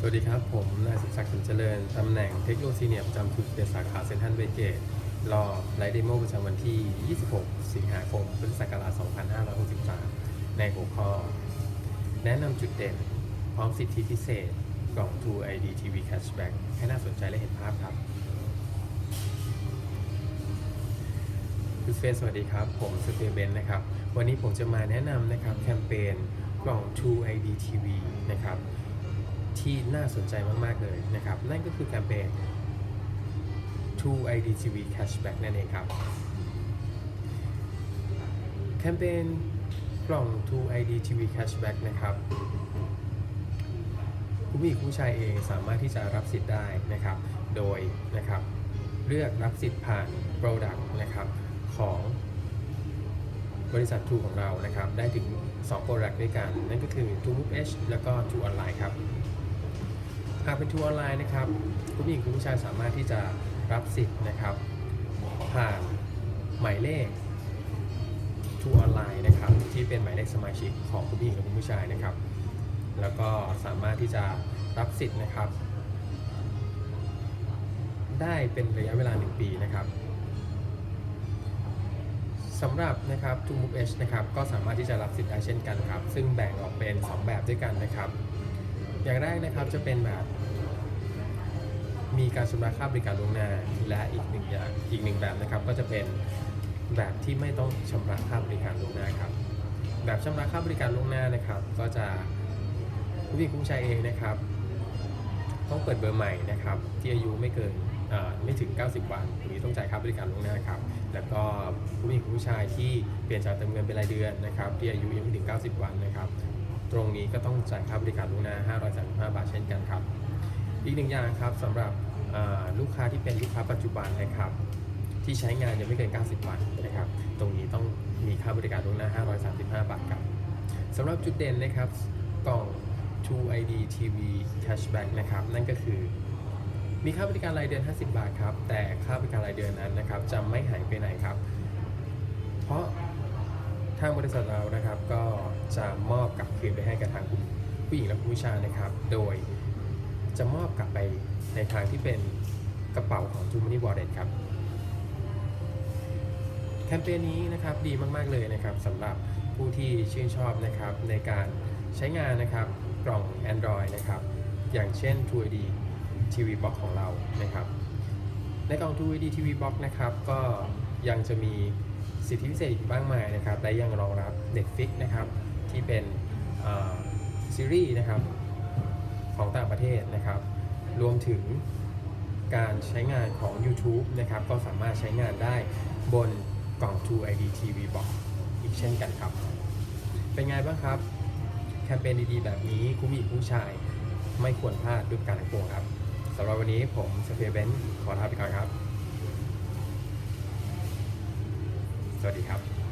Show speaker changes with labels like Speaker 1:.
Speaker 1: สวัสดีครับ ผมนายสุศักดิ์ขุนเจริญ ตำแหน่งเทคโนโลยีเนียประจำทุกเป็นสาขาเซ็นทรัลเวเกตรอไลฟ์เดโมประจำวันที่ 26 สิงหาคม พุทธศักราช 2563 ในหัวข้อ แนะนำจุดเด่น พร้อมสิทธิพิเศษ กล่อง True ID TV Cashback ให้น่าสนใจและเห็นภาพครับคุณเฟซสวัสดีครับ ผมสเตีเบนนะครับ วันนี้ผมจะมาแนะนำนะครับ แคมเปญกล่อง True ID TV นะครับ ที่น่าสนใจมาก ๆ เลยนะครับ นั่นก็คือแคมเปญ True ID TV Cashback นั่นเองครับ แคมเปญกล่อง True ID TV Cashback นะครับผู้มีผู้ชายเองสามารถที่จะรับสิทธิ์ได้นะครับ โดยนะครับเลือกรับสิทธิ์ผ่าน Product นะครับของบริษัท True ของเรานะครับ ได้ถึง 2 Product ด้วยกัน นั่นก็คือ True Move H แล้วก็ True Online ครับากเป็น True Online นะครับ คุณผู้หญิงคุณผู้ชายสามารถที่จะรับสิทธิ์นะครับ ผ่านหมายเลข True Online นะครับ ที่เป็นหมายเลขสมาชิกของคุณผู้หญิงและคุณผู้ชายนะครับ แล้วก็สามารถที่จะรับสิทธิ์นะครับ ได้เป็นระยะเวลา 1 ปีนะครับสำหรับนะครับ t o Move H นะครับ ก็สามารถที่จะรับสิทธิ์ได้เช่นกันครับ ซึ่งแบ่งออกเป็น 2 แบบด้วยกันนะครับ อย่างแรกนะครับจะเป็นแบบ มีการชำระค่าบริการล่วงหน้า และอีกหนึ่งอย่างอีกหนึ่งแบบนะครับ ก็จะเป็นแบบที่ไม่ต้องชำระค่าบริการล่วงหน้าครับ แบบชำระค่าบริการล่วงหน้านะครับ ก็จะผู้หญิงผู้ชายเองนะครับ ต้องเปิดเบอร์ใหม่นะครับ ที่อายุไม่เกินไม่ถึง 90 วันตรงนี้ต้องจ่ายค่าบริการล่วงหน้าครับ แล้วก็ผู้หญิงผู้ชายที่เปลี่ยนจากเติมเงินเป็นรายเดือนนะครับ ที่อายุยังไม่ถึง 90 วันนะครับ ตรงนี้ก็ต้องจ่ายค่าบริการล่วงหน้า 535 บาทเช่นกันครับ อีกหนึ่งอย่างครับสำหรับลูกค้าที่เป็นลูกค้าปัจจุบันนะครับ ที่ใช้งานยังไม่เกิน 90 วันนะครับ ตรงนี้ต้องมีค่าบริการล่วงหน้า 535 บาทครับสำหรับจุดเด่นนะครับกล่อง True ID TV Cashback นะครับ นั่นก็คือมีค่าบริการรายเดือน 50 บาทครับ แต่ค่าบริการรายเดือนนั้นนะครับจะไม่หายไปไหนครับ เพราะทางบริษัทเรานะครับก็ จะมอบกลับคืนไปให้กับทางคุณผู้หญิงและคุณผู้ชายนะครับ โดยจะมอบกลับไปในทางที่เป็นกระเป๋าของ t ูมินิวอลเ t ครับ แคมเปญนี้นะครับดีมาก ๆ เลยนะครับสำหรับผู้ที่ชื่นชอบนะครับในการใช้งานนะครับกล่อง Android นะครับ อย่างเช่น True ID TV Box ของเรานะครับ ในกล่อง True ID TV Box นะครับ ก็ยังจะมีสิทธิพิเศษอีกมากมายนะครับ และยังรองรับ Netflix นะครับ ที่เป็นซีรีส์นะครับของต่างประเทศนะครับ รวมถึงการใช้งานของ YouTube นะครับ ก็สามารถใช้งานได้บนกล่อง True ID TV Box อีกเช่นกันครับ เป็นไงบ้างครับ แคมเปญดีๆ แบบนี้คุณผู้หญิงผู้ชาย ไม่ควรพลาดด้วยการทั้งปวงครับสำหรับวันนี้ผมสเปียร์เบนซ์ขอลาไปก่อนครับ สวัสดีครับ